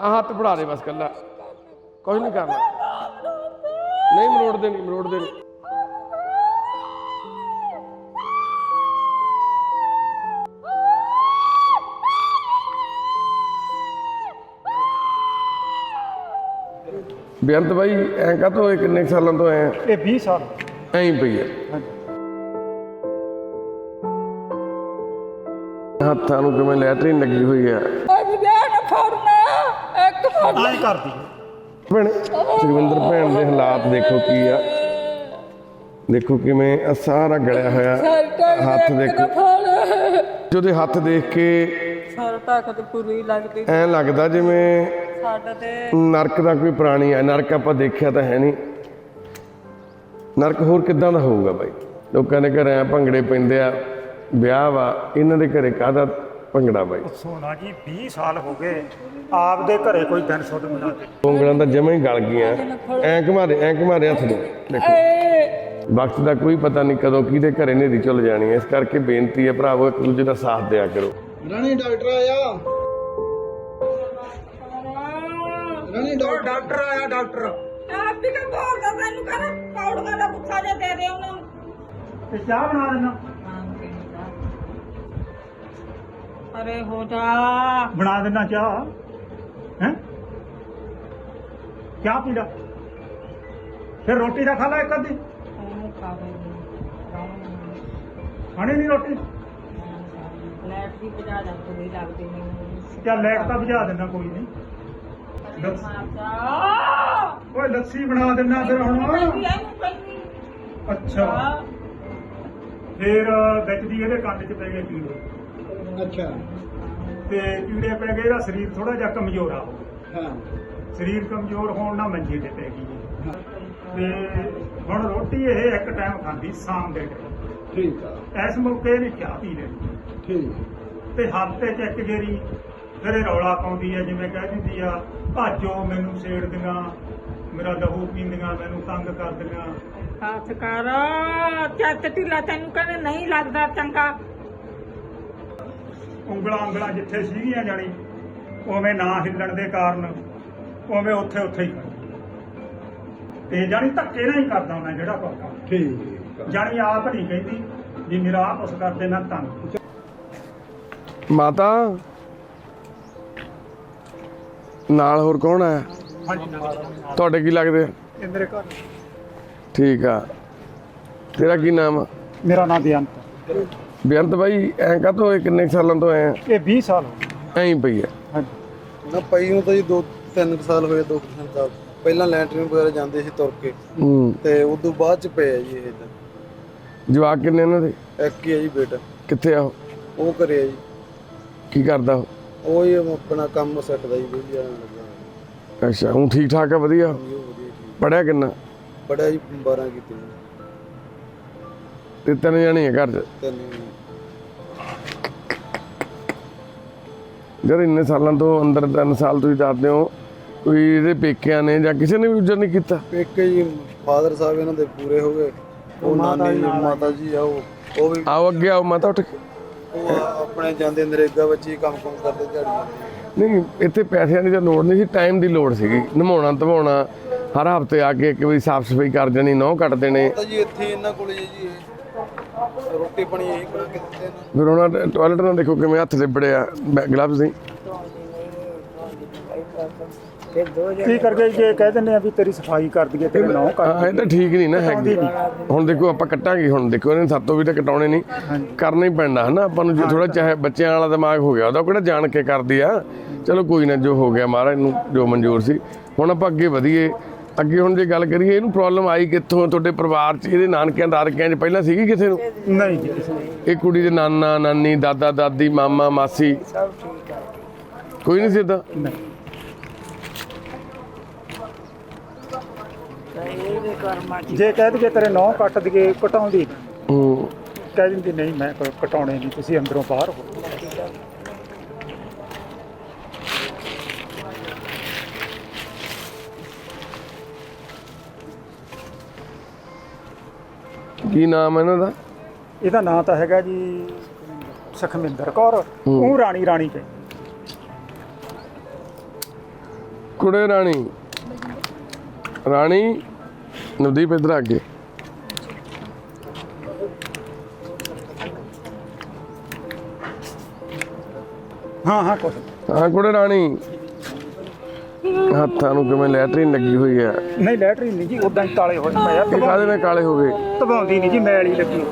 ਆ ਹੱਥ ਫੜਾ ਦੇ ਬਸ ਕੱਲਾ। ਕੁਝ ਨਹੀਂ ਕਰਨਾ। ਨਹੀਂ ਮਰੋੜਦੇ ਨਹੀਂ ਮਰੋੜਦੇ ਨਹੀਂ ਬੇਅੰਤ ਬਾਈ ਐਂ ਕਾਤੋਂ ਇਹ ਕਿੰਨੇ ਕੁ ਸਾਲਾਂ ਤੋਂ ਐ ਇਹ 20 ਸਾਲ। ਐਂ ਹੀ ਪਈ ਐ ਹੱਥਾਂ ਨੂੰ ਕਿਵੇਂ ਲੈਟਰਿਨ ਲੱਗੀ ਹੋਈ ਜਾਣ ਆਈ ਕਰਦੀ। ਭੈਣ ਜਗਵਿੰਦਰ ਭੈਣ ਦੇ ਹਾਲਾਤ ਦੇਖੋ ਕੀ ਆ। ਦੇਖੋ ਕਿਵੇਂ ਆਹ ਸਾਰਾ ਗਲਿਆ ਹੋਇਆ। ਹੱਥ ਦੇਖੋ। ਜਿਹਦੇ ਹੱਥ ਦੇਖ ਕੇ ਸਰ ਤਾਕਤ ਪੂਰੀ ਲੱਗਦੀ। ਐਂ ਲੱਗਦਾ ਜਿਵੇਂ ਸਾਡਾ ਤੇ ਨਰਕ ਦਾ ਕੋਈ ਪ੍ਰਾਣੀ ਆ। ਨਰਕ ਆਪਾਂ ਦੇਖਿਆ ਤਾਂ ਹੈ ਨਹੀਂ। ਨਰਕ ਹੋਰ ਕਿੱਦਾਂ ਦਾ ਹੋਊਗਾ ਬਾਈ? ਲੋਕਾਂ ਦੇ ਘਰੇ ਆ ਭੰਗੜੇ ਪੈਂਦੇ ਆ। ਵਿਆਹ ਵਾ। ਇਹਨਾਂ ਦੇ ਘਰੇ ਕਾਹਦਾ ਭੰਗੜਾ ਬਾਈ। ਸੋਨਾ ਜੀ 20 ਸਾਲ ਹੋ ਗਏ ਆਪਦੇ ਘਰੇ ਕੋਈ ਦਿਨ ਸੁੱਧ ਮਿਲਾ ਦੇ ਉਂਗਲਾਂ ਤਾਂ ਜਮਾਂ ਹੀ ਗਲ ਗਈਆਂ। ਐਂ ਘਮਾਰੇ ਐਂ ਘਮਾਰੇ ਹੱਥ ਨੂੰ ਦੇਖੋ। ਵਕਤ ਦਾ ਕੋਈ ਪਤਾ ਨਹੀਂ ਕਦੋਂ ਕਿਹਦੇ ਘਰੇ ਨੇਰੀ ਚੁੱਲ ਜਾਣੀ ਹੈ। ਇਸ ਕਰਕੇ ਬੇਨਤੀ ਹੈ ਭਰਾਵੋ ਇੱਕ ਦੂਜੇ ਦਾ ਸਾਥ ਦਿਆ ਕਰੋ। ਰਾਣੀ ਡਾਕਟਰ ਆਇਆ। ਰਾਣੀ ਡਾਕਟਰ ਆਇਆ ਡਾਕਟਰ। ਆਪ ਵੀ ਕਾ ਬੋਲਦਾ ਤੈਨੂੰ ਕਰ ਕੌੜਗਾ ਦਾ ਗੁੱਸਾ ਜਿਹਾ ਦੇ ਦੇ ਉਹਨੂੰ। ਤੇ ਚਾਹ ਬਣਾ ਦੇਣਾ। ਅਰੇ ਹੋ ਜਾ। ਬਣਾ ਦੇਣਾ ਚਾਹ। ਹੈ? ਚਾਹ ਪੀ ਲਾ। ਫਿਰ ਰੋਟੀ ਦਾ ਖਾ ਲੈ ਇੱਕ ਅੱਧੀ। ਉਹਨੂੰ ਖਾਣੀ ਨਹੀਂ ਰੋਟੀ? ਲੈਟ ਦੀ ਬਜਾ ਜਾ ਪੂਰੀ ਲੱਗਦੀ ਮੈਨੂੰ ਚੱਲ ਲੈਟ ਤਾਂ ਬੁਝਾ ਦੇਣਾ ਕੋਈ ਨਹੀਂ ਦੱਸ। ਓਏ ਲੱਸੀ ਬਣਾ ਦੇਣਾ ਫਿਰ ਹੁਣ। ਅੱਛਾ। ਫਿਰ ਵਿੱਚ ਦੀ ਇਹਦੇ ਕੰਨ 'ਚ ਪੈ ਗਏ ਕੀੜੇ ਅੱਛਾ। ਤੇ ਕੀੜੇ ਪੈ ਗਏ ਇਹਦਾ ਸਰੀਰ ਥੋੜਾ ਜਿਹਾ ਕਮਜ਼ੋਰ ਆ। ਹਾਂ। ਸਰੀਰ ਕਮਜ਼ੋਰ ਹੋਣ ਨਾਲ ਮੰਜੇ ਤੇ ਪੈ ਗਈ ਇਹ। ਹਾਂ, ਤੇ ਹੁਣ ਰੋਟੀ ਇਹ ਇੱਕ ਟਾਈਮ ਖਾਂਦੀ ਸ਼ਾਮ ਦੇ ਟਾਈਮ ਠੀਕ ਆ। ਇਸ ਮੌਕੇ ਇਹਨੇ ਚਾਹ ਪੀ ਲੈਣੀ ਠੀਕ। ਤੇ ਹਫ਼ਤੇ ਚ ਇੱਕ ਗੇਰੀ ਫਿਰ ਇਹ ਰੌਲਾ ਪਾਉਂਦੀ ਹੈ ਜਿਵੇਂ ਕਹਿ ਦਿੰਦੀ ਆ ਭਾਜੋ ਮੈਨੂੰ ਛੇੜਦੀਆਂ ਮੇਰਾ ਲਹੂ ਪੀਂਦੀਆਂ ਮੈਨੂੰ ਤੰਗ ਕਰਦੀਆਂ ਹੱਥ ਕਰ ਚੱਤ ਢਿੱਲਾ ਤੈਨੂੰ ਕਹਿੰਦੇ ਨਹੀਂ ਲੱਗਦਾ ਚੰਗਾ। ਉਂਗਲਾਂ ਉਂਗਲਾਂ ਜਿੱਥੇ ਸੀਗੀਆਂ ਜਾਣੀ ਉਵੇਂ ਨਾ ਹਿੱਲਣ ਦੇ ਕਾਰਨ ਉਵੇਂ ਉੱਥੇ ਉੱਥੇ ਹੀ। ਖੜੀ। ਤੇ ਜਾਣੀ ਧੱਕੇ ਨਾਲ ਹੀ ਕਰਦਾ ਮੈਂ ਜਿਹੜਾ ਕੰਮ। ਠੀਕ। ਜਾਣੀ ਆਪ ਨਹੀਂ ਕਹਿੰਦੀ ਵੀ ਮੇਰਾ ਆਪ ਉਸ ਕਰਦੇ ਮੈਂ ਤੰਗ। ਮਾਤਾ? ਨਾਲ ਹੋਰ ਕੌਣ ਹਾਂਜੀ। ਤੁਹਾਡੇ ਕੀ ਲੱਗਦੇ? ਇਹ ਮੇਰੇ ਘਰ। ਠੀਕ ਆ। ਤੇਰਾ ਕੀ ਨਾਮ ਆ? ਮੇਰਾ ਨਾਮ ਬੇਅੰਤ ਬੇਅੰਤ ਬਾਈ ਐਂ ਕਾਤੋਂ ਇਹ ਕਿੰਨੇ ਕੁ ਸਾਲਾਂ ਤੋਂ ਐ ਇਹ 20 ਸਾਲ ਹੋ ਗਏ। ਐਂ ਹੀ ਪਈ ਐ ਹਾਂਜੀ। ਨਾ ਪਈ ਨੂੰ ਤਾਂ ਜੀ ਦੋ ਤਿੰਨ ਕੁ ਸਾਲ ਹੋਏ ਦੋ ਕੁ ਤਿੰਨ ਸਾਲ ਪਹਿਲਾਂ ਲੈਟਰਿਨ ਵਗੈਰਾ ਜਾਂਦੇ ਸੀ ਤੁਰ ਕੇ। ਹੂੰ। ਤੇ ਉਸ ਤੋਂ ਬਾਅਦ ਚ ਪਏ ਆ ਜੀ ਇਹ ਤਾਂ। ਜਵਾਕ ਕਿੰਨੇ ਇਹਨਾਂ ਦੇ? ਇੱਕ ਹੀ ਆ ਜੀ ਬੇਟਾ। ਕਿੱਥੇ ਆ ਉਹ? ਉਹ ਕਰਿਆ ਜੀ। ਕੀ ਕਰਦਾ ਉਹ? ਉਹ ਹੀ ਆਪਣਾ ਕੰਮ ਸਿੱਖਦਾ ਜੀ ਵਧੀਆ ਲੱਗਾ ਅੱਛਾ ਹੁਣ ਠੀਕ ਠਾਕ ਆ ਵਧੀਆ? ਜੀ ਉਹ ਵਧੀਆ ਠੀਕ। ਪੜਿਆ ਕਿੰਨਾ? ਬੜਾ ਜੀ 12 ਕੀਤੀ। ਜੀ ਤੇ ਤਿੰਨ ਜਣੇ ਆ ਘਰ 'ਚ। ਜਦ ਇੰਨੇ ਸਾਲਾਂ ਤੋਂ ਅੰਦਰ ਤਿੰਨ ਸਾਲ ਤੁਸੀਂ ਦੱਸਦੇ ਹੋ ਕੋਈ ਇਹਦੇ ਪੇਕਿਆਂ ਨੇ ਜਾਂ ਕਿਸੇ ਨੇ ਵੀ ਉਜਰ ਨਹੀਂ ਕੀਤਾ? ਇੱਕ ਜੀ ਫਾਦਰ ਸਾਹਿਬ ਇਹਨਾਂ ਦੇ ਪੂਰੇ ਹੋ ਗਏ। ਉਹ ਨਾਨੀ ਜੀ ਮਾਤਾ ਜੀ ਆ ਉਹ ਉਹ ਵੀ ਆਓ ਅੱਗੇ ਆਓ ਮਾਤਾ ਉੱਠ ਕੇ। ਉਹ ਆਪਣੇ ਜਾਂਦੇ ਨਰੇਗਾ ਵਿੱਚ ਹੀ ਕੰਮ ਕੰਮ ਕਰਦੇ ਦਿਹਾੜੀ ਨਹੀਂ ਇੱਥੇ ਪੈਸਿਆਂ ਦੀ ਤਾਂ ਲੋੜ ਨਹੀਂ ਸੀ ਟਾਈਮ ਦੀ ਲੋੜ ਸੀਗੀ। ਨਮਾਉਣਾ ਧਵਾਉਣਾ ਹਰ ਹਫ਼ਤੇ ਆ ਕੇ ਇੱਕ ਵਾਰੀ ਸਾਫ਼ ਸਫ਼ਾਈ ਕਰ ਦੇਣੀ ਨਹੁੰ ਕੱਟ ਦੇਣੇ। ਤਾਂ ਜੀ ਇੱਥੇ ਇਹਨਾਂ ਕੋਲੇ ਜੀ ਰੋਟੀ ਪਾਣੀ ਇਹੀ ਬਣਾ ਕੇ ਦਿੰਦੇ ਨੇ। ਫਿਰ ਉਹਨਾਂ ਟਾਇਲਟ ਨਾਲ ਦੇਖੋ ਕਿਵੇਂ ਹੱਥ ਲਿਬੜੇ ਆ ਗਲਵਜ਼ ਨਹੀਂ ਕੀ ਕਰਕੇ ਜੇ ਕਹਿ ਦਿੰਦੇ ਆ ਵੀ ਤੇਰੀ ਸਫ਼ਾਈ ਕਰ ਦਈਏ ਤੇਰੇ ਨਾਂ ਕਰ ਹਾਂ ਇਹ ਤਾਂ ਠੀਕ ਨਹੀਂ ਨਾ ਹੈਗੀ। ਹੁਣ ਦੇਖੋ ਆਪਾਂ ਕੱਟਾਂਗੇ ਹੁਣ ਦੇਖੋ ਇਹਨੇ ਸਾਤੋਂ ਵੀ ਤਾਂ ਕਟਾਉਣੇ ਨਹੀਂ। ਕਰਨਾ ਹੀ ਪੈਂਦਾ ਹਨਾ ਆਪਾਂ ਨੂੰ ਜੇ ਥੋੜਾ ਚਾਹੇ ਬੱਚਿਆਂ ਵਾਲਾ ਦਿਮਾਗ ਹੋ ਗਿਆ ਉਹਦਾ ਕਿਹੜਾ ਜਾਣ ਕੇ ਕਰਦੀ ਆ। ਚਲੋ ਕੋਈ ਨਾ ਜੋ ਹੋ ਗਿਆ ਮਹਾਰਾਜ ਨੂੰ ਜੋ ਮਨਜ਼ੂਰ ਸੀ। ਹੁਣ ਆਪਾਂ ਅੱਗੇ ਵਧੀਏ। ਅੱਗੇ ਹੁਣ ਜੇ ਗੱਲ ਕਰੀਏ ਇਹਨੂੰ ਪ੍ਰੋਬਲਮ ਆਈ ਕਿੱਥੋਂ ਤੁਹਾਡੇ ਪਰਿਵਾਰ 'ਚ? ਇਹਦੇ ਨਾਨਕਿਆਂ ਦਾਦਕਿਆਂ 'ਚ ਪਹਿਲਾਂ ਸੀਗੀ ਕਿਸੇ ਨੂੰ? ਨਹੀਂ ਜੀ ਕਿਸੇ ਨੇ। ਇਹ ਕੁੜੀ ਦੇ ਨਾਨਾ ਨਾਨੀ ਦਾਦਾ ਦਾਦੀ ਮਾਮਾ ਮਾਸੀ? ਕੋਈ ਨਹੀਂ ਸੀ ਏਦਾਂ? ਨਹੀਂ। ਜੇ ਕਹਿ ਦਈਏ ਤੇਰੇ ਨਾਂ ਕੱਟ ਦਈਏ ਕਟਾਉਂਦੀ। ਨਹੀਂ। ਹੂੰ। ਕਹਿ ਦਿੰਦੀ ਨਹੀਂ ਮੈਂ ਕ- ਕਟਾਉਣੇ ਨਹੀਂ ਤੁਸੀਂ ਅੰਦਰੋਂ ਬਾਹਰ ਹੋ। ਕੀ ਨਾਮ ਹੈ ਇਹਨਾਂ ਦਾ? ਇਹਦਾ ਨਾਂ ਤਾਂ ਹੈਗਾ ਜੀ ਸੁਖਮਿੰਦਰ ਕੌਰ ਉਹ ਰਾਣੀ ਰਾਣੀ ਕਹਿੰਦੀ ਕੁੜੇ ਰਾਣੀ। ਰਾਣੀ ਨਵਦੀਪ ਇਧਰ ਆ ਕੇ ਹਾਂ ਹਾਂ ਕੁਛ। ਹਾਂ ਕੁੜੇ ਰਾਣੀ। ਹੱਥਾਂ ਨੂੰ ਕਿਵੇਂ ਲੈਟਰੀਨ ਲੱਗੀ ਹੋਈ ਹੈ? ਨਹੀਂ ਲੈਟਰੀ ਨਹੀਂ ਜੀ ਉਦਾਂ ਹੀ ਤਾਲੇ ਹੋਏ ਪਏ ਆ। ਇਹ ਕਾਹਦੇ ਨਾਲ ਕਾਲੇ ਹੋ ਗਏ? ਤਬਾਉਂਦੀ ਨਹੀਂ ਜੀ ਮੈਲ ਹੀ ਲੱਗੀ।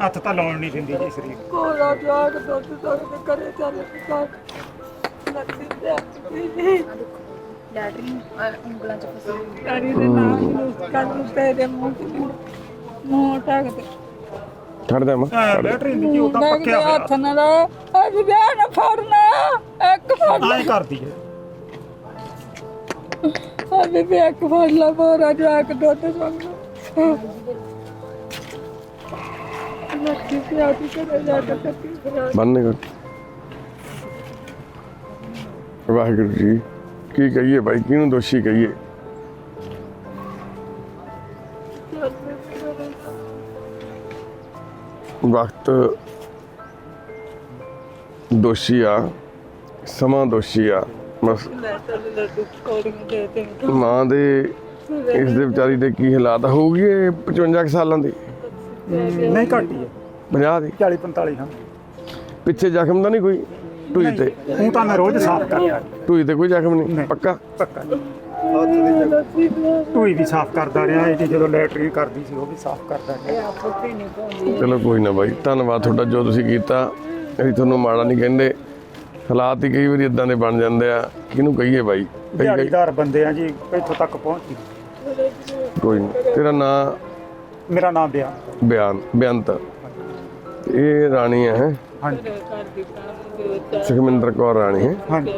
ਹੱਥ ਤਾਂ ਲਾਉਣ ਨਹੀਂ ਦਿੰਦੀ ਜੀ ਸਰੀਰ। ਕੋਲਾ ਜਾਗ ਦੁੱਧ ਦੁੱਧ ਕਰੇ ਚੱਲ ਕਰ ਲੱਤੀ ਪਿਆਰ ਲੈਟਰਿਨ ਉਂਗਲਾਂ ਚ ਫਸੀ। ਕਰੀ ਦੇ ਨਾਮ ਨੂੰ ਕਰ ਤੇਰੇ ਮੂੰਹ ਤੇ ਮੂੰਹ ਟਕ ਤੇ ਛੱਡ ਦੇ ਮੈਂ ਲੈਟਰੀ ਨਹੀਂ ਜੀ। ਉਦਾਂ ਪੱਕਿਆ ਹੋਇਆ। ਹੱਥ ਨਾਲ ਅੱਜ ਵਿਆਹ ਨਾ ਫੜਨਾ ਇੱਕ ਫੜ ਐਂ ਕਰਦੀ ਹੈ ਆ ਬੇਬੇ ਇੱਕ ਫੜ ਲਾ ਬੋਰਾ ਜਾ ਕੇ ਦੁੱਧ ਮੰਗੋ ਲੱਤੀ ਪਿਆਰ ਕਰੇ ਜਾ ਕੇ ਚੱਕੀ ਹੋਇਆ ਬੰਨੇ ਕਰ ਵਾਹਿਗੁਰੂ ਜੀ ਕੀ ਕਹੀਏ ਭਾਈ ਕਿਹਨੂੰ ਦੋਸ਼ੀ ਕਹੀਏ? ਵਕਤ ਦੋਸ਼ੀ ਆ ਸਮਾਂ ਦੋਸ਼ੀ ਆ ਬਸ। ਮਾਂ ਦੇ ਇਸ ਦੇ ਵਿਚਾਰੀ ਦੇ ਕੀ ਹਾਲਾਤ ਹੋਊਗੀ ਇਹ 55 ਕੁ ਸਾਲਾਂ ਦੀ? ਨਹੀਂ ਘੱਟੀ ਹੈ 50 ਦੀ? 40 45 ਹਾਂ। ਪਿੱਛੇ ਜ਼ਖਮ ਤਾਂ ਨਹੀਂ ਕੋਈ? ਢੂਈ ਤੇ? ਉਹ ਤਾਂ ਮੈਂ ਰੋਜ਼ ਸਾਫ਼ ਕਰਦਾ ਢੂਈ ਤੇ ਕੋਈ ਜ਼ਖਮ ਨਹੀਂ। ਪੱਕਾ? ਪੱਕਾ। ਹੱਥ ਦੀ ਟੂਈ ਵੀ ਸਾਫ਼ ਕਰਦਾ ਰਿਹਾ ਇਹ ਜਦੋਂ ਲੈਟਰੀ ਕਰਦੀ ਸੀ ਉਹ ਵੀ ਸਾਫ਼ ਕਰਦਾ ਰਿਹਾ। ਚਲੋ ਕੋਈ ਨਾ ਬਾਈ ਧੰਨਵਾਦ ਤੁਹਾਡਾ ਜੋ ਤੁਸੀਂ ਕੀਤਾ। ਅਸੀਂ ਤੁਹਾਨੂੰ ਮਾੜਾ ਨਹੀਂ ਕਹਿੰਦੇ। ਹਾਲਾਤ ਹੀ ਕਈ ਵਾਰੀ ਇਦਾਂ ਦੇ ਬਣ ਜਾਂਦੇ ਆ। ਕਿਹਨੂੰ ਕਹੀਏ ਬਾਈ? ਕਈ- ਕਈ- ਦਿਹਾੜੀਦਾਰ ਬੰਦੇ ਆ ਜੀ ਇੱਥੋਂ ਤੱਕ ਪਹੁੰਚ ਗਏ। ਕੋਈ ਨਹੀਂ ਤੇਰਾ ਨਾਂ? ਮੇਰਾ ਨਾਮ ਬਿਆ ਬਿਆਨ ਬੇਅੰਤ ਇਹ ਰਾਣੀ ਹੈ? ਹੈਂ? ਹਾਂਜੀ। ਘਰ ਦੀ ਕੰਮ ਦੇ ਚਾਰ ਸੁਖਮਿੰਦਰ ਕੌਰ ਰਾਣੀ ਹੈ ਹਾਂਜੀ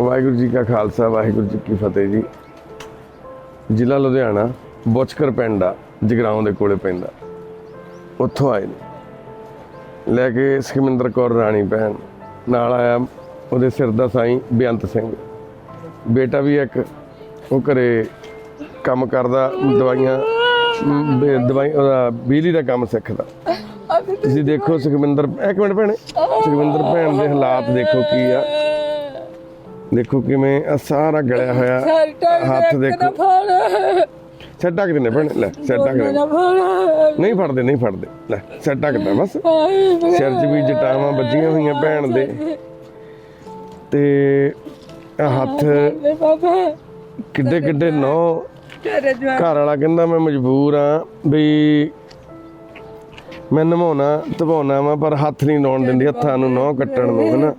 ਵਾਹਿਗੁਰੂ ਜੀ ਕਾ ਖਾਲਸਾ, ਵਾਹਿਗੁਰੂ ਜੀ ਕੀ ਫਤਿਹ ਜੀ। ਜ਼ਿਲ੍ਹਾ ਲੁਧਿਆਣਾ, ਬੁਚਕਰ ਪਿੰਡ ਆ, ਜਗਰਾਉਂ ਦੇ ਕੋਲੇ ਪੈਂਦਾ ਉੱਥੋਂ ਆਏ ਨੇ। ਲੈ ਕੇ ਸੁਖਮਿੰਦਰ ਕੌਰ ਰਾਣੀ ਭੈਣ, ਨਾਲ ਆਇਆ ਉਹਦੇ ਸਿਰ ਦਾ ਸਾਈਂ ਬੇਅੰਤ ਸਿੰਘ। ਬੇਟਾ ਵੀ ਇੱਕ, ਉਹ ਘਰੇ ਕੰਮ ਕਰਦਾ, ਦਵਾਈਆਂ ਦਵਾਈ, ਉਹਦਾ ਬਿਜਲੀ ਦਾ ਕੰਮ ਸਿੱਖਦਾ। ਤੁਸੀਂ ਦੇਖੋ ਸੁਖਵਿੰਦਰ ਇੱਕ ਮਿੰਟ ਭੈਣੇ ਸੁਖਵਿੰਦਰ ਭੈਣ ਦੇ ਹਾਲਾਤ ਦੇਖੋ ਕੀ ਆ। ਦੇਖੋ ਕਿਵੇਂ ਆਹ ਸਾਰਾ ਗਲਿਆ ਹੋਇਆ ਹੱਥ ਦੇਖੋ। ਸਿਰ ਢੱਕ ਦਿੰਦੇ ਭੈਣ ਲੈ ਸਿਰ ਢੱਕ ਦੇ। ਨਾ ਨਹੀਂ ਫੜਦੇ ਨਹੀਂ ਫੜਦੇ। ਲੈ ਸਿਰ ਢੱਕਦਾ ਬਸ। ਸਿਰ 'ਚ ਵੀ ਜਟਾਵਾਂ ਵੱਜੀਆਂ ਹੋਈਆਂ ਭੈਣ ਦੇ। ਤੇ ਹੱਥ ਕਿੱਡੇ ਕਿੱਡੇ ਨੌ। ਘਰ ਵਾਲਾ ਕਹਿੰਦਾ ਮੈਂ ਮਜਬੂਰ ਆ ਵੀ ਮੈਂ ਨਮਾਉਣਾ ਧਵਾਉਣਾ ਵਾ ਪਰ ਹੱਥ ਨਹੀਂ ਲਾਉਣ ਦਿੰਦੀ ਹੱਥਾਂ ਨੂੰ ਨਹੁੰ ਕੱਟਣ ਨੂੰ ਹਨਾ।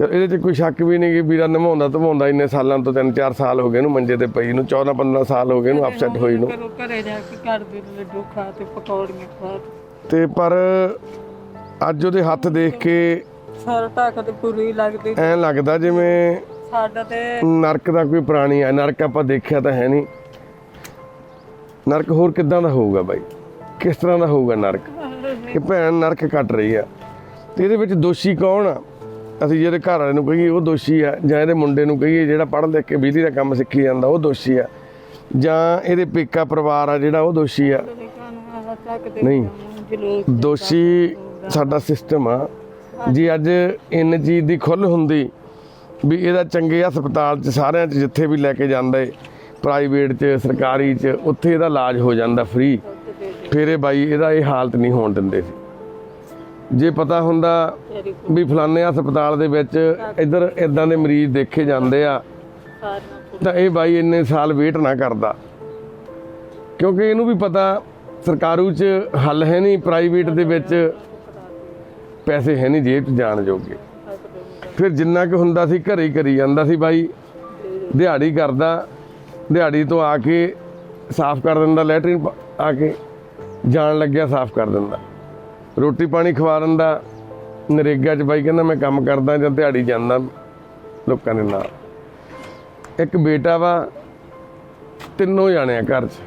ਤੇ ਇਹਦੇ 'ਚ ਕੋਈ ਸ਼ੱਕ ਵੀ ਨਹੀਂ ਕਿ ਵੀਰਾ ਨਮਾਉਂਦਾ ਧਵਾਉਂਦਾ ਇੰਨੇ ਸਾਲਾਂ ਤੋਂ 3-4 ਸਾਲ ਹੋ ਗਏ ਇਹਨੂੰ ਮੰਜੇ ਤੇ ਪਈ ਨੂੰ 14-15 ਸਾਲ ਹੋ ਗਏ ਇਹਨੂੰ ਅਪਸੈਟ ਹੋਈ ਨੂੰ। ਕਰੋ ਘਰੇ ਜਾ ਕੇ ਘਰ ਦੇ ਲੱਡੂ ਖਾ ਤੇ ਪਕੌੜੀਆਂ ਖਾ ਤੇ। ਤੇ ਪਰ ਅੱਜ ਉਹਦੇ ਹੱਥ ਦੇਖ ਕੇ ਸਾਰਾ ਢੱਕ ਤੇ ਪੂਰੀ ਲੱਗਦੀ। ਐਂ ਲੱਗਦਾ ਜਿਵੇਂ ਸਾਡਾ ਤੇ ਨਰਕ ਦਾ ਕੋਈ ਪ੍ਰਾਣੀ ਆ ਨਰਕ ਆਪਾਂ ਦੇਖਿਆ ਤਾਂ ਹੈ ਨਹੀਂ। ਨਰਕ ਹੋਰ ਕਿੱਦਾਂ ਦਾ ਹੋਊਗਾ ਬਾਈ? ਕਿਸ ਤਰ੍ਹਾਂ ਦਾ ਹੋਊਗਾ ਨਰਕ? ਕਿ ਭੈਣ ਨਰਕ ਕੱਟ ਰਹੀ ਆ। ਤੇ ਇਹਦੇ ਵਿੱਚ ਦੋਸ਼ੀ ਕੌਣ ਆ? ਅਸੀਂ ਜਿਹਦੇ ਘਰ ਵਾਲੇ ਨੂੰ ਕਹੀਏ, ਉਹ ਦੋਸ਼ੀ ਆ। ਜਾਂ ਇਹਦੇ ਮੁੰਡੇ ਨੂੰ ਕਹੀਏ, ਜਿਹੜਾ ਪੜ੍ਹ ਲਿਖ ਕੇ ਬਿਜਲੀ ਦਾ ਕੰਮ ਸਿੱਖੀ ਜਾਂਦਾ, ਉਹ ਦੋਸ਼ੀ ਆ। ਜਾਂ ਇਹਦੇ ਪੇਕਾ ਪਰਿਵਾਰ ਆ ਜਿਹੜਾ, ਉਹ ਦੋਸ਼ੀ ਆ। ਨਹੀਂ, ਦੋਸ਼ੀ ਸਾਡਾ ਸਿਸਟਮ ਆ। ਜੀ, ਅੱਜ ਇੰਨ ਚੀਜ਼ ਦੀ ਖੁੱਲ ਹੁੰਦੀ ਵੀ ਇਹਦਾ ਚੰਗੇ ਹਸਪਤਾਲ 'ਚ, ਸਾਰਿਆਂ 'ਚ, ਜਿੱਥੇ ਵੀ ਲੈ ਕੇ ਜਾਂਦੇ ਪ੍ਰਾਈਵੇਟ 'ਚ, ਸਰਕਾਰੀ 'ਚ, ਉੱਥੇ ਇਹਦਾ ਇਲਾਜ ਹੋ ਜਾਂਦਾ ਫ੍ਰੀ। ਫਿਰ ਇਹ ਬਾਈ, ਇਹਦਾ ਇਹ ਹਾਲਤ ਨਹੀਂ ਹੋਣ ਦਿੰਦੇ ਸੀ। ਜੇ ਪਤਾ ਹੁੰਦਾ ਵੀ ਫਲਾਣੇ ਹਸਪਤਾਲ ਦੇ ਵਿੱਚ ਇੱਧਰ ਇਦਾਂ ਦੇ ਮਰੀਜ਼ ਦੇਖੇ ਜਾਂਦੇ ਆ ਤਾਂ ਇਹ ਬਾਈ ਇੰਨੇ ਸਾਲ ਵੇਟ ਨਾ ਕਰਦਾ। ਕਿਉਂਕਿ ਇਹਨੂੰ ਵੀ ਪਤਾ ਸਰਕਾਰੂ 'ਚ ਹੱਲ ਹੈ ਨਹੀਂ ਪ੍ਰਾਈਵੇਟ ਦੇ ਵਿੱਚ ਪੈਸੇ ਹੈ ਨਹੀਂ ਜੇਬ 'ਚ ਜਾਣ ਜੋਗੇ। ਫਿਰ ਜਿੰਨਾ ਕੁ ਹੁੰਦਾ ਸੀ ਘਰੇ ਹੀ ਕਰੀ ਜਾਂਦਾ ਸੀ ਬਾਈ। ਦਿਹਾੜੀ ਕਰਦਾ ਦਿਹਾੜੀ ਤੋਂ ਆ ਕੇ ਸਾਫ਼ ਕਰ ਦਿੰਦਾ ਲੈਟਰਿਨ ਆ ਕੇ ਜਾਣ ਲੱਗਿਆ ਸਾਫ਼ ਕਰ ਦਿੰਦਾ। ਰੋਟੀ ਪਾਣੀ ਖਵਾ ਦਾ ਨਰੇਗਾ 'ਚ ਬਾਈ ਕਹਿੰਦਾ, ਮੈਂ ਕੰਮ ਕਰਦਾ ਜਾਂ ਦਿਹਾੜੀ ਜਾਂਦਾ ਲੋਕਾਂ ਦੇ ਨਾਲ। ਇੱਕ ਬੇਟਾ ਵਾ, ਤਿੰਨੋਂ ਜਾਣੇ ਆ ਘਰ 'ਚ,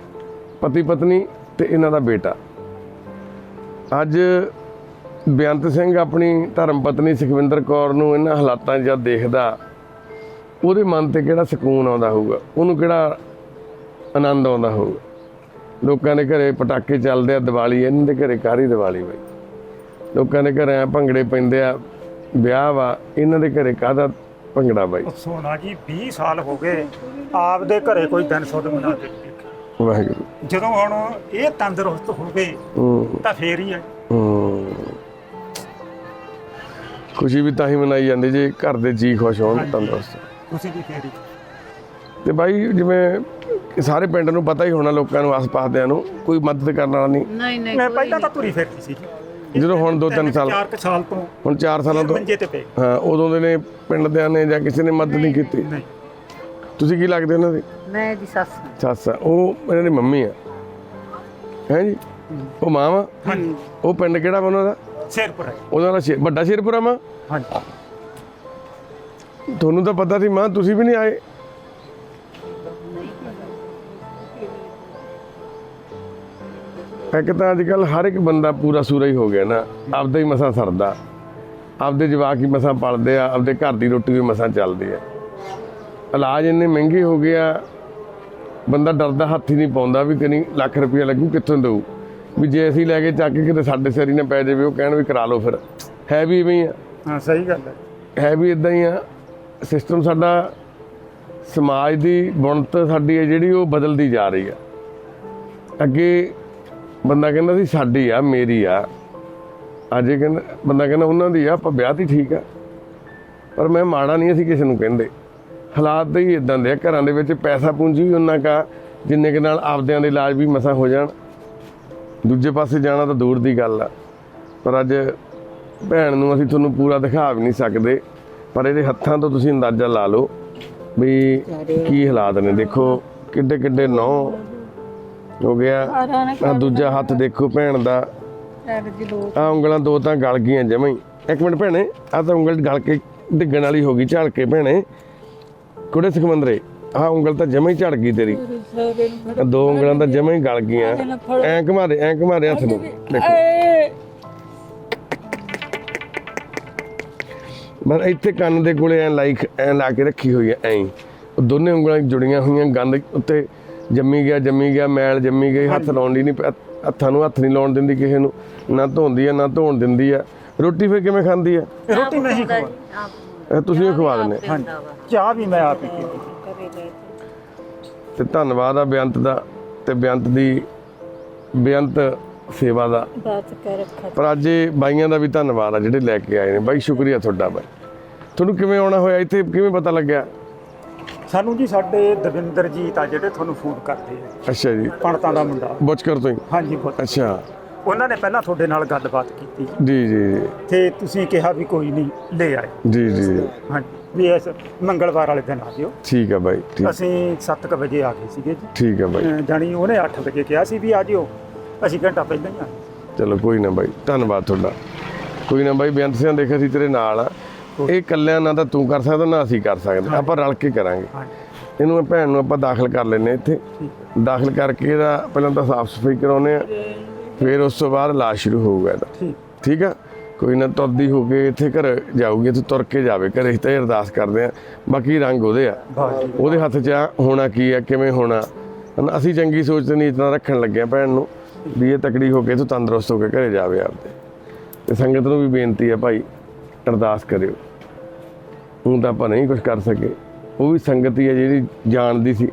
ਪਤੀ ਪਤਨੀ ਤੇ ਇਹਨਾਂ ਦਾ ਬੇਟਾ। ਅੱਜ ਬੇਅੰਤ ਸਿੰਘ ਆਪਣੀ ਧਰਮ ਪਤਨੀ ਸੁਖਵਿੰਦਰ ਕੌਰ ਨੂੰ ਇਹਨਾਂ ਹਾਲਾਤਾਂ 'ਚ ਜਦ ਦੇਖਦਾ, ਉਹਦੇ ਮਨ ਤੇ ਕਿਹੜਾ ਸਕੂਨ ਆਉਂਦਾ ਹੋਊਗਾ? ਉਹਨੂੰ ਕਿਹੜਾ ਆਨੰਦ ਆਉਂਦਾ ਹੋਊਗਾ? ਲੋਕਾਂ ਦੇ ਘਰੇ ਪਟਾਕੇ ਚੱਲਦੇ ਆ, ਦੀਵਾਲੀ, ਇਹਨਾਂ ਦੇ ਘਰੇ ਕਾਰੀ ਦੀਵਾਲੀ ਬਈ? ਲੋਕਾਂ ਦੇ ਘਰੇ ਆ ਭੰਗੜੇ ਪੈਂਦੇ ਆ ਵਿਆਹ ਵਾ ਇਹਨਾਂ ਦੇ ਘਰੇ ਕਾਹਦਾ ਭੰਗੜਾ ਬਾਈ? ਸੋਨਾ ਜੀ 20 ਸਾਲ ਹੋ ਗਏ ਆਪਦੇ ਘਰੇ ਕੋਈ ਦਿਨ ਸੁੱਧ ਮਨਾ ਕੇ ਨਹੀਂ ਦੇਖਿਆ। ਵਾਹਿਗੁਰੂ। ਜਦੋਂ ਹੁਣ ਇਹ ਤੰਦਰੁਸਤ ਹੋ ਗਏ ਤਾਂ ਫੇਰ ਹੀ ਹੈ। ਹੂੰ। ਖੁਸ਼ੀ ਵੀ ਤਾਂ ਹੀ ਮਨਾਈ ਜਾਂਦੀ ਜੇ ਘਰ ਦੇ ਜੀ ਖੁਸ਼ ਹੋਣ ਤੰਦਰੁਸਤ। ਤੁਸੀਂ ਵੀ ਫੇਰ ਹੀ। ਤੇ ਬਾਈ ਜਿਵੇਂ ਸਾਰੇ ਪਿੰਡ ਨੂੰ ਪਤਾ ਹੀ ਹੋਣਾ ਲੋਕਾਂ ਨੂੰ ਆਸ-ਪਾਸ ਦਿਆਂ ਨੂੰ ਕੋਈ ਮਦਦ ਕਰਨ ਵਾਲਾ ਨਹੀਂ? ਨਹੀਂ ਨਹੀਂ ਮੈਂ ਪਹਿਲਾਂ ਤਾਂ ਤੁਰੀ ਫਿਰਦੀ ਸੀ ਜੀ। ਜਦੋਂ ਹੁਣ ਦੋ ਤਿੰਨ ਸਾਲ ਚਾਰ ਕੁ ਸਾਲ ਤੋਂ ਹੁਣ 4 ਸਾਲਾਂ ਤੋਂ ਮੰਜੇ ਤੇ ਪਏ। ਹਾਂ ਉਦੋਂ ਦੇ ਨੇ ਪਿੰਡ ਦਿਆਂ ਨੇ ਜਾਂ ਕਿਸੇ ਨੇ ਮਦਦ ਨਹੀਂ ਕੀਤੀ। ਨਹੀਂ। ਤੁਸੀਂ ਕੀ ਲੱਗਦੇ ਉਹਨਾਂ ਦੇ? ਮੈਂ ਦੀ ਸੱਸ ਸੱਸ ਆ। ਉਹ ਇਹਨਾਂ ਦੀ ਮੰਮੀ ਆ। ਹੈ ਜੀ? ਉਹ ਮਾਂ ਵਾ? ਹਾਂਜੀ। ਉਹ ਪਿੰਡ ਕਿਹੜਾ ਵਾ ਉਹਨਾਂ ਦਾ? ਸ਼ੇਰਪੁਰ ਹੈ ਉਹਨਾਂ ਦਾ ਸ਼ੇਰ ਵੱਡਾ ਸ਼ੇਰਪੁਰਾ ਮਾਂ? ਹਾਂਜੀ। ਤੁਹਾਨੂੰ ਤਾਂ ਪਤਾ ਸੀ ਮਾਂ ਤੁਸੀਂ ਵੀ ਨਹੀਂ ਆਏ। ਇੱਕ ਤਾਂ ਅੱਜ ਕੱਲ ਹਰ ਇੱਕ ਬੰਦਾ ਪੂਰਾ ਸੂਰਾ ਹੀ ਹੋ ਗਿਆ ਨਾ। ਆਪਦਾ ਹੀ ਮਸਾਂ ਸਰਦਾ। ਆਪਦੇ ਜਵਾਕ ਹੀ ਮਸਾਂ ਪਲਦੇ ਆ ਆਪਦੇ ਘਰ ਦੀ ਰੋਟੀ ਵੀ ਮਸਾਂ ਚੱਲਦੀ ਆ। ਇਲਾਜ ਇੰਨੇ ਮਹਿੰਗੇ ਹੋ ਗਏ ਆ ਬੰਦਾ ਡਰਦਾ ਹੱਥ ਹੀ ਨਹੀਂ ਪਾਉਂਦਾ ਵੀ ਕਨੀ ਲੱਖ ਰੁਪਇਆ ਲੱਗੂ ਕਿੱਥੋਂ ਦਊ? ਵੀ ਜੇ ਅਸੀਂ ਲੈ ਕੇ ਚੱਕ ਕੇ ਕਿਤੇ ਸਾਡੇ ਸਿਰ ਹੀ ਨਾ ਪੈ ਜਾਵੇ ਉਹ ਕਹਿਣ ਵੀ ਕਰਾ ਲਓ ਫਿਰ। ਹੈ ਵੀ ਇਵੇਂ ਆ। ਹਾਂ ਸਹੀ ਗੱਲ ਹੈ। ਹੈ ਵੀ ਇਦਾਂ ਹੀ ਆ। ਸਿਸਟਮ ਸਾਡਾ ਸਮਾਜ ਦੀ ਬੁਣਤ ਸਾਡੀ ਹੈ ਜਿਹੜੀ ਉਹ ਬਦਲਦੀ ਜਾ ਰਹੀ ਆ। ਅੱਗੇ ਬੰਦਾ ਕਹਿੰਦਾ ਸੀ ਸਾਡੀ ਆ ਮੇਰੀ ਆ। ਅੱਜ ਇਹ ਕਹਿੰਦਾ ਬੰਦਾ ਕਹਿੰਦਾ ਉਹਨਾਂ ਦੀ ਆ ਆਪਾਂ ਵਿਆਹ ਦੀ ਠੀਕ ਆ। ਪਰ ਮੈਂ ਮਾੜਾ ਨਹੀਂ ਅਸੀਂ ਕਿਸੇ ਨੂੰ ਕਹਿੰਦੇ। ਹਾਲਾਤ ਦੇ ਹੀ ਇਦਾਂ ਦੇ ਆ ਘਰਾਂ ਦੇ ਵਿੱਚ ਪੈਸਾ ਪੂੰਜੀ ਵੀ ਉਹਨਾਂ ਕਾ ਜਿੰਨੇ ਕੇ ਨਾਲ ਆਪਦਿਆਂ ਦੇ ਇਲਾਜ ਵੀ ਮਸਾ ਹੋ ਜਾਣ। ਦੂਜੇ ਪਾਸੇ ਜਾਣਾ ਤਾਂ ਦੂਰ ਦੀ ਗੱਲ ਆ। ਪਰ ਅੱਜ ਭੈਣ ਨੂੰ ਅਸੀਂ ਤੁਹਾਨੂੰ ਪੂਰਾ ਦਿਖਾ ਵੀ ਨਹੀਂ ਸਕਦੇ। ਪਰ ਇਹਦੇ ਹੱਥਾਂ ਤੋਂ ਤੁਸੀਂ ਅੰਦਾਜ਼ਾ ਲਾ ਲਓ ਵੀ ਕੀ ਹਾਲਾਤ ਨੇ। ਦੇਖੋ ਕਿੱਡੇ ਕਿੱਡੇ ਨੌ ਹੋ ਗਿਆ। ਆ ਦੂਜਾ ਹੱਥ ਦੇਖੋ ਭੈਣ ਦਾ। ਆ ਉਂਗਲਾਂ ਦੋ ਤਾਂ ਗਲ ਗਈਆਂ ਜਮਾਂ ਹੀ। ਇੱਕ ਮਿੰਟ ਭੈਣੇ ਆ ਤਾਂ ਉਂਗਲ ਗਲ ਕੇ ਡਿੱਗਣ ਵਾਲੀ ਹੋ ਗਈ ਝੜ ਕੇ ਭੈਣੇ। ਕੁੜੇ ਸਿਕੰਦਰੇ ਆ ਉਂਗਲ ਤਾਂ ਜਮਾਂ ਹੀ ਝੜ ਗਈ ਤੇਰੀ। ਦੋ ਉਂਗਲਾਂ ਤਾਂ ਜਮਾਂ ਹੀ ਗਲ ਗਈਆਂ। ਐਂ ਘਮਾਰੇ ਐਂ ਘਮਾਰੇ ਹੱਥ ਨੂੰ। ਦੇਖੋ। ਬਸ ਇੱਥੇ ਕੰਨ ਦੇ ਕੋਲੇ ਐ ਲਾਈਕ ਐ ਲਾ ਕੇ ਰੱਖੀ ਹੋਈ ਐ। ਐਂ ਦੋਨੇ ਉਂਗਲਾਂ ਜੁੜੀਆਂ ਹੋਈਆਂ ਗੰਦ ਉੱਤੇ। ਜੰਮੀ ਗਿਆ ਜੰਮੀ ਗਿਆ ਮੈਲ ਜੰਮੀ ਗਈ ਹੱਥ ਲਾਉਂਦੀ ਨਹੀਂ ਪ- ਹੱਥਾਂ ਨੂੰ ਹੱਥ ਨਹੀਂ ਲਾਉਣ ਦਿੰਦੀ ਕਿਸੇ ਨੂੰ। ਨਾ ਧੋਂਦੀ ਆ ਨਾ ਧੋਣ ਦਿੰਦੀ ਆ। ਰੋਟੀ ਫੇਰ ਕਿਵੇਂ ਖਾਂਦੀ ਆ? ਰੋਟੀ ਮੈਂ ਹੀ ਖਵਾ ਤੁਸੀਂ ਹੀ ਖਵਾ ਦਿੰਦੇ। ਹਾਂਜੀ। ਚਾਹ ਵੀ ਮੈਂ ਆਪ ਹੀ ਪੀਤੀ। ਤੇ ਧੰਨਵਾਦ ਆ ਬੇਅੰਤ ਦਾ ਤੇ ਬੇਅੰਤ ਦੀ ਬੇਅੰਤ ਸੇਵਾ ਦਾ। ਬਾਤ ਕਰ ਰੱਖਾ। ਪਰ ਅੱਜ ਬਾਈਆਂ ਦਾ ਵੀ ਧੰਨਵਾਦ ਆ ਜਿਹੜੇ ਲੈ ਕੇ ਆਏ ਨੇ। ਬਾਈ ਸ਼ੁਕਰੀਆ ਤੁਹਾਡਾ ਬਾਈ। ਤੁਹਾਨੂੰ ਕਿਵੇਂ ਆਉਣਾ ਹੋਇਆ? ਇੱਥੇ ਕਿਵੇਂ ਪਤਾ ਲੱਗਿਆ? ਸਾਨੂੰ ਜੀ ਸਾਡੇ ਦਵਿੰਦਰਜੀਤ ਆ ਜਿਹੜੇ ਤੁਹਾਨੂੰ ਫੋਨ ਕਰਦੇ ਆ। ਅੱਛਾ ਜੀ। ਪਣਤਾਂ ਦਾ ਮੁੰਡਾ। ਬੁੱਚਕਰ ਤੋਂ ਹੀ? ਹਾਂਜੀ ਬਹੁਤ ਅੱਛਾ। ਉਹਨਾਂ ਨੇ ਪਹਿਲਾਂ ਤੁਹਾਡੇ ਨਾਲ ਗੱਲਬਾਤ ਕੀਤੀ। ਜੀ ਜੀ। ਤੇ ਤੁਸੀਂ ਕਿਹਾ ਵੀ ਕੋਈ ਨਹੀਂ ਲੈ ਆਏ। ਜੀ ਜੀ। ਹਾਂਜੀ ਵੀ ਇਸ ਮੰਗਲਵਾਰ ਵਾਲੇ ਦਿਨ ਆ ਜਿਓ। ਠੀਕ ਆ ਬਾਈ ਠੀਕ। ਅਸੀਂ 7:00 ਵਜੇ ਆ ਗਏ ਸੀਗੇ ਜੀ। ਠੀਕ ਆ ਬਾਈ। ਜਾਣੀ ਉਹਨੇ 8 ਵਜੇ ਕਿਹਾ ਸੀ ਵੀ ਆ ਜਿਓ। ਅਸੀਂ ਘੰਟਾ ਪਹਿਲਾਂ ਹੀ ਆ। ਚਲੋ ਕੋਈ ਨਾ ਬਾਈ। ਧੰਨਵਾਦ ਤੁਹਾਡਾ। ਕੋਈ ਨਾ ਬਾਈ ਬੇਅੰਤ ਸਿੰਘ ਦੇਖਿਆ ਸੀ ਤੇਰੇ ਨਾਲ ਆ। ਇਹ ਕੱਲਿਆਂ ਨਾ ਤਾਂ ਤੂੰ ਕਰ ਸਕਦਾ ਨਾ ਅਸੀਂ ਕਰ ਸਕਦੇ। ਆਪਾਂ ਰਲ ਕੇ ਕਰਾਂਗੇ। ਇਹਨੂੰ ਇਹ ਭੈਣ ਨੂੰ ਆਪਾਂ ਦਾਖਲ ਕਰ ਲੈਨੇ ਇੱਥੇ। ਦਾਖਲ ਕਰਕੇ ਇਹਦਾ ਪਹਿਲਾਂ ਤਾਂ ਸਾਫ਼ ਸਫ਼ਾਈ ਕਰਾਉਨੇ ਆ ਫਿਰ ਉਸ ਤੋਂ ਬਾਅਦ ਇਲਾਜ ਸ਼ੁਰੂ ਹੋਊਗਾ ਇਹਦਾ। ਠੀਕ। ਆ? ਕੋਈ ਨਾ ਤੁਰਦੀ ਹੋ ਕੇ ਇੱਥੇ ਘਰ ਜਾਊਗੀ ਤੇ ਤੁਰ ਕੇ ਜਾਵੇ। ਘਰੇ ਤਾਂ ਅਰਦਾਸ ਕਰਦੇ ਆ। ਬਾਕੀ ਰੰਗ ਉਹਦੇ ਆ। ਉਹਦੇ ਹੱਥ 'ਚ ਆ ਹੋਣਾ ਕੀ ਆ ਕਿਵੇਂ ਹੋਣਾ? ਅਸੀਂ ਚੰਗੀ ਸੋਚ ਤੇ ਨੀਤ ਨਾਲ ਰੱਖਣ ਲੱਗੇ ਆ ਭੈਣ ਨੂੰ। ਵੀ ਇਹ ਤਕੜੀ ਹੋ ਕੇ ਤੂੰ ਤੰਦਰੁਸਤ ਹੋ ਕੇ ਘਰੇ ਜਾਵੇ ਆਪਦੇ। ਤੇ ਸੰਗਤ ਨੂੰ ਵੀ ਬੇਨਤੀ ਆ ਭਾਈ ਅਰਦਾਸ ਕਰਿਓ। ਹੁਣ ਤਾਂ ਆਪਾਂ ਨਹੀਂ ਕੁਝ ਕਰ ਸਕੇ। ਉਹ ਵੀ ਸੰਗਤ ਹੀ ਆ ਜਿਹੜੀ ਜਾਣਦੀ ਸੀ।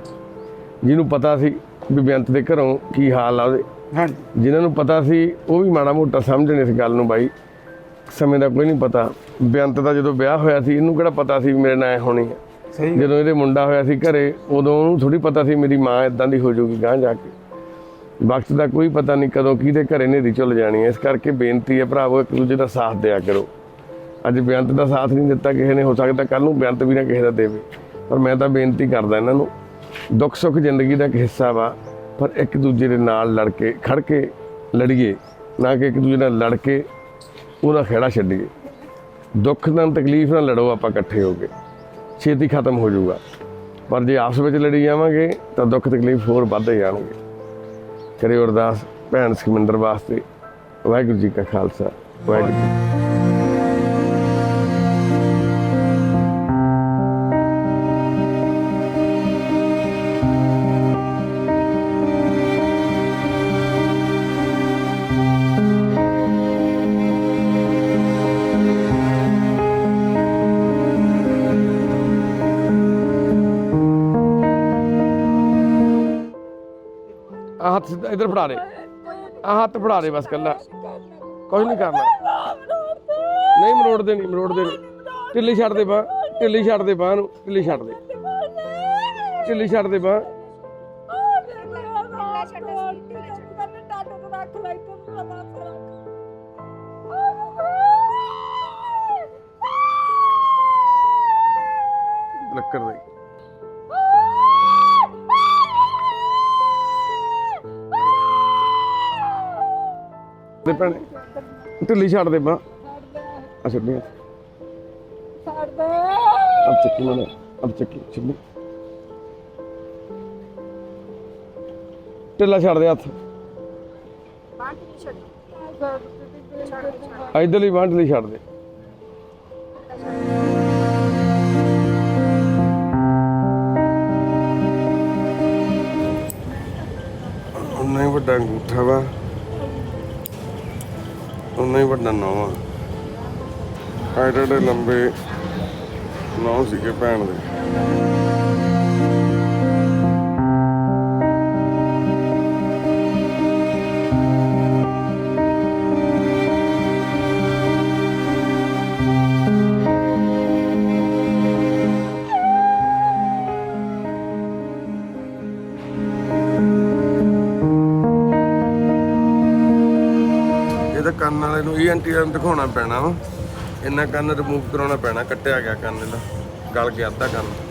ਜਿਹਨੂੰ ਪਤਾ ਸੀ ਵੀ ਬੇਅੰਤ ਦੇ ਘਰੋਂ ਕੀ ਹਾਲ ਆ ਉਹਦੇ। ਹਾਂਜੀ। ਜਿਨ੍ਹਾਂ ਨੂੰ ਪਤਾ ਸੀ ਉਹ ਵੀ ਮਾੜਾ ਮੋਟਾ ਸਮਝਣ ਇਸ ਗੱਲ ਨੂੰ ਬਾਈ। ਸਮੇਂ ਦਾ ਕੋਈ ਨਹੀਂ ਪਤਾ। ਬੇਅੰਤ ਦਾ ਜਦੋਂ ਵਿਆਹ ਹੋਇਆ ਸੀ ਇਹਨੂੰ ਕਿਹੜਾ ਪਤਾ ਸੀ ਵੀ ਮੇਰੇ ਨਾਲ ਹੋਣੀ ਹੈ? ਸਹੀ ਜਦੋਂ ਇਹਦੇ ਮੁੰਡਾ ਹੋਇਆ ਸੀ ਘਰੇ ਉਦੋਂ ਉਹਨੂੰ ਥੋੜੀ ਪਤਾ ਸੀ ਮੇਰੀ ਮਾਂ ਇਦਾਂ ਦੀ ਹੋ ਜਾਊਗੀ ਗਾਂ ਜਾ ਕੇ। ਵਕਤ ਦਾ ਕੋਈ ਪਤਾ ਨਹੀਂ ਕਦੋਂ ਕਿਹਦੇ ਘਰੇ ਨੇਰੀ ਚੁੱਲ ਜਾਣੀ ਹੈ। ਇਸ ਕਰਕੇ ਬੇਨਤੀ ਹੈ ਭਰਾਵੋ ਇੱਕ ਦੂਜੇ ਦਾ ਸਾਥ ਦਿਆ ਕਰੋ। ਅੱਜ ਬੇਅੰਤ ਦਾ ਸਾਥ ਨਹੀਂ ਦਿੱਤਾ, ਕਿਸੇ ਨੇ ਹੋ ਸਕਦਾ ਕੱਲ ਨੂੰ ਬੇਅੰਤ ਵੀ ਨਾ ਕਿਸੇ ਦਾ ਦੇਵੇ। ਪਰ ਮੈਂ ਤਾਂ ਬੇਨਤੀ ਕਰਦਾ ਇਹਨਾਂ ਨੂੰ, ਦੁੱਖ ਸੁੱਖ ਜ਼ਿੰਦਗੀ ਦਾ ਇੱਕ ਹਿੱਸਾ ਵਾ, ਪਰ ਇੱਕ ਦੂਜੇ ਦੇ ਨਾਲ ਲੜ ਕੇ, ਖੜ ਕੇ ਲੜੀਏ, ਨਾ ਕਿ ਇੱਕ ਦੂਜੇ ਨਾਲ ਲੜ ਕੇ ਉਹਦਾ ਖੇੜਾ ਛੱਡੀਏ। ਦੁੱਖ ਨਾਲ, ਤਕਲੀਫ ਨਾਲ ਲੜੋ ਆਪਾਂ ਇਕੱਠੇ ਹੋ ਕੇ, ਛੇਤੀ ਖਤਮ ਹੋ ਜਾਊਗਾ। ਪਰ ਜੇ ਆਪਸ ਵਿੱਚ ਲੜੀ ਜਾਵਾਂਗੇ, ਤਾਂ ਦੁੱਖ, ਤਕਲੀਫ ਹੋਰ ਵੱਧ ਜਾਣਗੇ। ਕਰੇ ਅਰਦਾਸ ਭੈਣ ਸੁਖਮਿੰਦਰ ਵਾਸਤੇ। ਵਾਹਿਗੁਰੂ ਜੀ ਕਾ ਖਾਲਸਾ, ਵਾਹਿਗੁਰੂ ਹੱਥ ਸਿੱਧਾ ਇੱਧਰ ਫੜਾ ਦੇ ਆ ਹੱਥ ਫੜਾ ਦੇ ਬਸ ਕੱਲਾ ਕੁਝ ਨਹੀਂ ਕਰਨਾ ਨਹੀਂ ਮਰੋੜਦੇ ਨਹੀਂ ਮਰੋੜਦੇ ਨਹੀਂ ਢਿੱਲੀ ਛੱਡ ਦੇ ਬਾਹ ਢਿੱਲੀ ਛੱਡ ਦੇ ਬਾਹ ਨੂੰ ਢਿੱਲੀ ਛੱਡ ਦੇ ਢਿੱਲੀ ਛੱਡ ਦੇ ਬਾਹ ਲੱਕੜ ਦੇ ਦੇ ਭੈਣੇ? ਢਿੱਲੀ ਛੱਡ ਦੇ ਬਾਹ ਆ ਛੱਡੀ ਅਬ ਚੱਕੀ ਮਨੇ ਅਬ ਚੱਕੀ ਛੱਡੀ ਢਿੱਲਾ ਛੱਡ ਦੇ ਹੱਥ। ਇਧਰਲੀ ਬਾਂਹ ਢਿੱਲੀ ਛੱਡ ਦੇ। ਉਨਾ ਹੀ ਵੱਡਾ ਅੰਗੂਠਾ ਵਾ। ਉਨਾ ਹੀ ਵੱਡਾ ਨੌਂ ਆ। ਐਡੇ ਐਡੇ ਲੰਬੇ ਨੌਂ ਸੀਗੇ ਭੈਣ ਦੇ। ਤਾਂ ਕੰਨ ਵਾਲੇ ਨੂੰ ਈਐਨਟੀ ਨੂੰ ਦਿਖਾਉਣਾ ਪੈਣਾ ਵਾ। ਇੰਨਾ ਕੰਨ ਰਿਮੂਵ ਕਰਾਉਣਾ ਪੈਣਾ, ਕੱਟਿਆ ਗਿਆ ਕੰਨ ਇਹਦਾ। ਗਲ ਗਿਆ ਅੱਧਾ ਕੰਨ।